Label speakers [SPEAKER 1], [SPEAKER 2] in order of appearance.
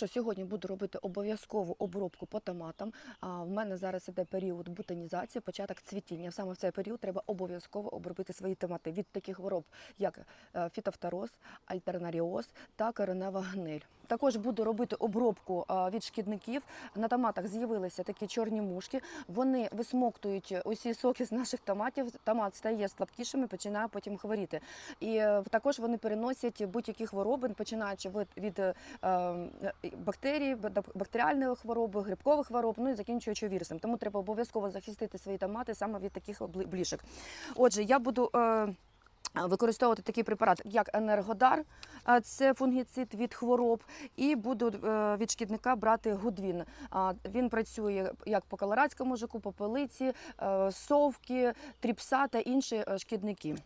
[SPEAKER 1] Що сьогодні буду робити обов'язкову обробку по томатам. А в мене зараз іде період бутанізації, початок цвітіння. Саме в цей період треба обов'язково обробити свої томати від таких хвороб, як е, фітофтороз, альтернаріоз та коренева гниль. Також буду робити обробку від шкідників. На томатах з'явилися такі чорні мушки. Вони висмоктують усі соки з наших томатів. Томат стає слабкішим і починає потім хворіти. І е, також вони переносять будь-які хвороби, починаючи від, від е, е, бактерій, бактеріальної хвороби, грибкових хвороб, ну і закінчуючи вірусом. Тому треба обов'язково захистити свої томати саме від таких блішок. Отже, я буду. Е, Використовувати такий препарат, як енергодар, а це фунгіцид від хвороб, і буду е, від шкідника брати гудвін. Він працює як по колорадському жуку, попелиці, пилиці, совки, тріпса та інші е, шкідники.